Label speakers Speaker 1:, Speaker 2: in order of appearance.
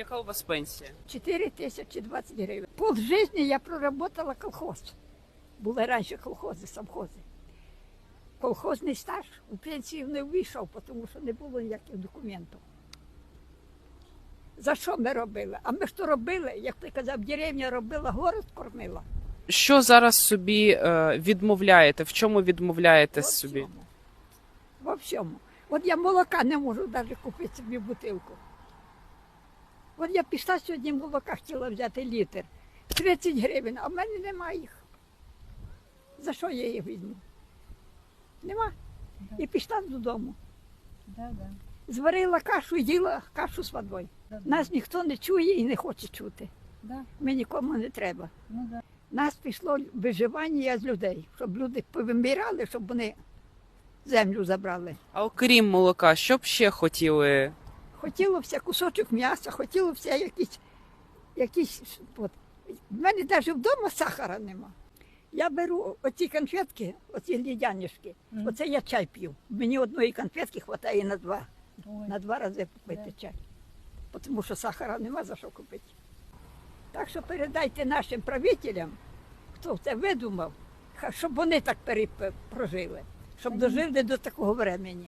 Speaker 1: Яка у вас пенсія?
Speaker 2: 4 тисячі 20 гривень. Пол житті я проработала колхоз. Були раніше колхози, совхози. Колхозний стаж у пенсію не ввійшов, тому що не було ніяких документів. За що ми робили? А ми що робили, як ти казав, деревня робила, город кормила.
Speaker 1: Що зараз собі е, відмовляєте? В чому відмовляєте
Speaker 2: Во
Speaker 1: собі?
Speaker 2: всьому. Во всьому. От я молока не можу навіть купити собі бутилку. Я пішла сьогодні молока хотіла взяти літр. 30 гривень, а в мене немає їх. За що я їх візьму? Нема. І пішла додому.
Speaker 3: Да, да.
Speaker 2: Зварила кашу і їла кашу з водою.
Speaker 3: Да,
Speaker 2: Нас ніхто не чує і не хоче чути.
Speaker 3: да.
Speaker 2: Ми нікому не треба.
Speaker 3: Ну, да.
Speaker 2: Нас пішло виживання з людей, щоб люди повимирали, щоб вони землю забрали.
Speaker 1: А окрім молока, що б ще хотіли?
Speaker 2: Хотілося кусочок м'яса, хотілося якісь, якісь от. В мене навіть вдома сахара нема. Я беру оці конфетки, оці лідянішки,
Speaker 3: Мгм.
Speaker 2: оце я чай п'ю. Мені одної конфетки вистачає на два,
Speaker 3: Ой.
Speaker 2: на два рази попити чай. Тому що сахара нема за що купити. Так що передайте нашим правителям, хто це видумав, щоб вони так прожили, щоб дожили до такого времени.